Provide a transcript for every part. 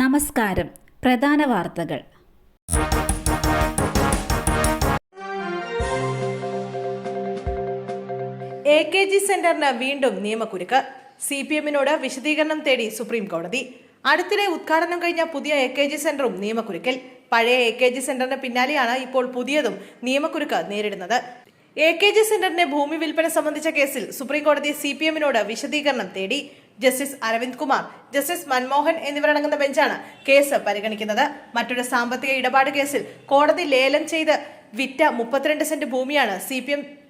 നമസ്കാരം. പ്രധാന വാർത്തകൾ. എ കെ ജി സെന്ററിന് വീണ്ടും നിയമക്കുരുക്ക്. സി പി എമ്മിനോട് വിശദീകരണം തേടി സുപ്രീം കോടതി അടുത്തിടെ ഉദ്ഘാടനം കഴിഞ്ഞ പുതിയ എ കെ ജി സെന്ററും നിയമക്കുരുക്കിൽ. പഴയ എ കെ ജി സെന്ററിന് പിന്നാലെയാണ് ഇപ്പോൾ പുതിയതും നിയമക്കുരുക്ക് നേരിടുന്നത്. എ കെ ജി സെന്ററിന്റെ ഭൂമി വിൽപ്പന സംബന്ധിച്ച കേസിൽ സുപ്രീം കോടതി സി പി എമ്മിനോട് വിശദീകരണം തേടി. ജസ്റ്റിസ് അരവിന്ദ് കുമാർ ജസ്റ്റിസ് മൻമോഹൻ എന്നിവരടങ്ങുന്ന ബെഞ്ചാണ് കേസ് പരിഗണിക്കുന്നത്. മറ്റൊരു സാമ്പത്തിക ഇടപാട് കേസിൽ കോടതി ലേലം ചെയ്ത് വിറ്റ മുപ്പത്തിരണ്ട് സെന്റ് ഭൂമിയാണ് സി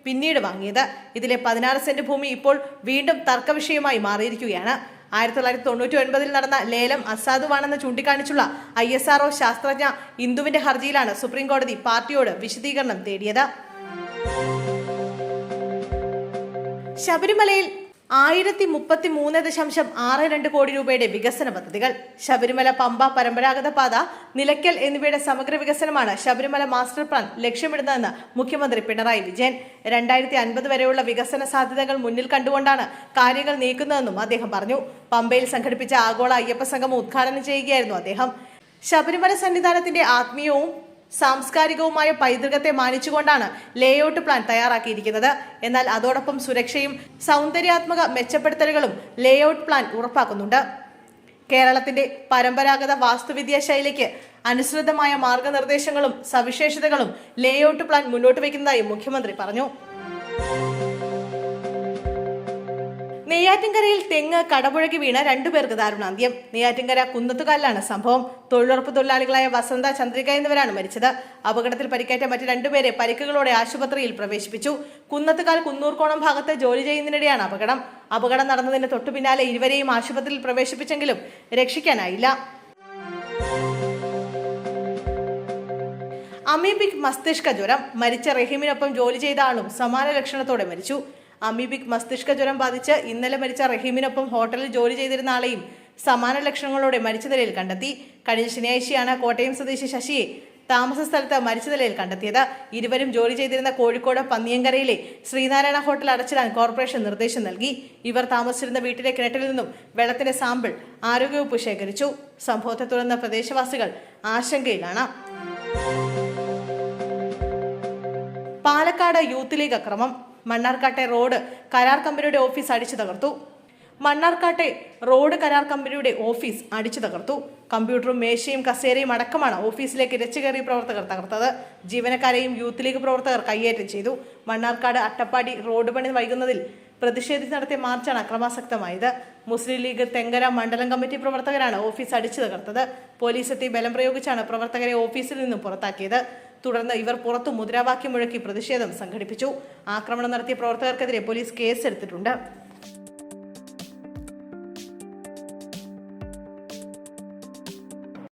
പിന്നീട് വാങ്ങിയത്. ഇതിലെ പതിനാറ് സെന്റ് ഭൂമി ഇപ്പോൾ വീണ്ടും തർക്കവിഷയമായി മാറിയിരിക്കുകയാണ്. ആയിരത്തി തൊള്ളായിരത്തി തൊണ്ണൂറ്റി ഒൻപതിൽ നടന്ന ലേലം അസാധുവാണെന്ന് ചൂണ്ടിക്കാണിച്ചുള്ള ഐ എസ് ആർഒ ശാസ്ത്രജ്ഞ ഇന്ദുവിന്റെ ഹർജിയിലാണ് സുപ്രീം കോടതി പാർട്ടിയോട് വിശദീകരണം തേടിയത്. ശബരിമലയിൽ ആയിരത്തി മുപ്പത്തി മൂന്ന് ദശാംശം ആറ് രണ്ട് കോടി രൂപയുടെ വികസന പദ്ധതികൾ. ശബരിമല പമ്പ പരമ്പരാഗത പാത നിലയ്ക്കൽ എന്നിവയുടെ സമഗ്ര വികസനമാണ് ശബരിമല മാസ്റ്റർ പ്ലാൻ ലക്ഷ്യമിടുന്നതെന്ന് മുഖ്യമന്ത്രി പിണറായി വിജയൻ. രണ്ടായിരത്തി അൻപത് വരെയുള്ള വികസന സാധ്യതകൾ മുന്നിൽ കണ്ടുകൊണ്ടാണ് കാര്യങ്ങൾ നീക്കുന്നതെന്നും അദ്ദേഹം പറഞ്ഞു. പമ്പയിൽ സംഘടിപ്പിച്ച ആഗോള അയ്യപ്പ സംഘം ഉദ്ഘാടനം ചെയ്യുകയായിരുന്നു അദ്ദേഹം. ശബരിമല സന്നിധാനത്തിന്റെ ആത്മീയവും സാംസ്കാരികവുമായ പൈതൃകത്തെ മാനിച്ചുകൊണ്ടാണ് ലേഔട്ട് പ്ലാൻ തയ്യാറാക്കിയിരിക്കുന്നത്. എന്നാൽ അതോടൊപ്പം സുരക്ഷയും സൗന്ദര്യാത്മക മെച്ചപ്പെടുത്തലുകളും ലേഔട്ട് പ്ലാൻ ഉറപ്പാക്കുന്നുണ്ട്. കേരളത്തിന്റെ പരമ്പരാഗത വാസ്തുവിദ്യാ ശൈലിക്ക് അനുസൃതമായ മാർഗനിർദ്ദേശങ്ങളും സവിശേഷതകളും ലേഔട്ട് പ്ലാൻ മുന്നോട്ട് വയ്ക്കുന്നതായി മുഖ്യമന്ത്രി പറഞ്ഞു. നെയ്യാറ്റിൻകരയിൽ തെങ്ങ് കടപുഴകി വീണ രണ്ടുപേർക്ക് ദാരുണാന്ത്യം നെയ്യാറ്റിൻകര കുന്നത്തുകാലിലാണ് സംഭവം. തൊഴിലുറപ്പ് തൊഴിലാളികളായ വസന്ത ചന്ദ്രിക എന്നിവരാണ് മരിച്ചത്. അപകടത്തിൽ പരിക്കേറ്റ മറ്റ് രണ്ടുപേരെ പരിക്കുകളോടെ ആശുപത്രിയിൽ പ്രവേശിപ്പിച്ചു. കുന്നത്തുകാൽ കുന്നൂർക്കോണം ഭാഗത്ത് ജോലി ചെയ്യുന്നതിനിടെയാണ് അപകടം. അപകടം നടന്നതിന് തൊട്ടു പിന്നാലെ ഇരുവരെയും ആശുപത്രിയിൽ പ്രവേശിപ്പിച്ചെങ്കിലും രക്ഷിക്കാനായില്ല. അമീബിക് മസ്തിഷ്ക ജ്വരം. മരിച്ച റഹീമിനൊപ്പം ജോലി ചെയ്ത ആളും സമാന ലക്ഷണത്തോടെ മരിച്ചു. അമീബിക് മസ്തിഷ്ക ജ്വരം ബാധിച്ച് ഇന്നലെ മരിച്ച റഹീമിനൊപ്പം ഹോട്ടലിൽ ജോലി ചെയ്തിരുന്ന ആളെയും സമാന ലക്ഷണങ്ങളോടെ മരിച്ച നിലയിൽ കണ്ടെത്തി. കഴിഞ്ഞ ശനിയാഴ്ചയാണ് കോട്ടയം സ്വദേശി ശശിയെ താമസ സ്ഥലത്ത് മരിച്ച നിലയിൽ കണ്ടെത്തിയത്. ഇരുവരും ജോലി ചെയ്തിരുന്ന കോഴിക്കോട് പന്നിയങ്കരയിലെ ശ്രീനാരായണ ഹോട്ടൽ അടച്ചിടാൻ കോർപ്പറേഷൻ നിർദ്ദേശം നൽകി. ഇവർ താമസിച്ചിരുന്ന വീട്ടിലെ കിണറ്റിൽ നിന്നും വെള്ളത്തിന്റെ സാമ്പിൾ ആരോഗ്യവകുപ്പ് ശേഖരിച്ചു. സംഭവത്തെ തുടർന്ന് പ്രദേശവാസികൾ ആശങ്കയിലാണ്. പാലക്കാട് യൂത്ത് ലീഗ് അക്രമം. മണ്ണാർക്കാട്ടെ റോഡ് കരാർ കമ്പനിയുടെ ഓഫീസ് അടിച്ചു തകർത്തു. മണ്ണാർക്കാട്ടെ റോഡ് കരാർ കമ്പനിയുടെ ഓഫീസ് അടിച്ചു തകർത്തു. കമ്പ്യൂട്ടറും മേശയും കസേരയും അടക്കമാണ് ഓഫീസിലേക്ക് ഇരച്ചുകയറിയ പ്രവർത്തകർ തകർത്തത്. ജീവനക്കാരെയും യൂത്ത് ലീഗ് പ്രവർത്തകർ കയ്യേറ്റം ചെയ്തു. മണ്ണാർക്കാട് അട്ടപ്പാടി റോഡ് പണി വൈകുന്നതിൽ പ്രതിഷേധിച്ച് നടത്തിയ മാർച്ചാണ് അക്രമാസക്തമായത്. മുസ്ലിം ലീഗ് തെങ്കര മണ്ഡലം കമ്മിറ്റി പ്രവർത്തകരാണ് ഓഫീസ് അടിച്ചു തകർത്തത്. പോലീസ് എത്തി ബലം പ്രയോഗിച്ചാണ് പ്രവർത്തകരെ ഓഫീസിൽ നിന്നും പുറത്താക്കിയത്. തുടർന്ന് ഇവർ പുറത്തു മുദ്രാവാക്യം മുഴക്കി പ്രതിഷേധം സംഘടിപ്പിച്ചു. ആക്രമണം നടത്തിയ പ്രവർത്തകർക്കെതിരെ പോലീസ് കേസെടുത്തിട്ടുണ്ട്.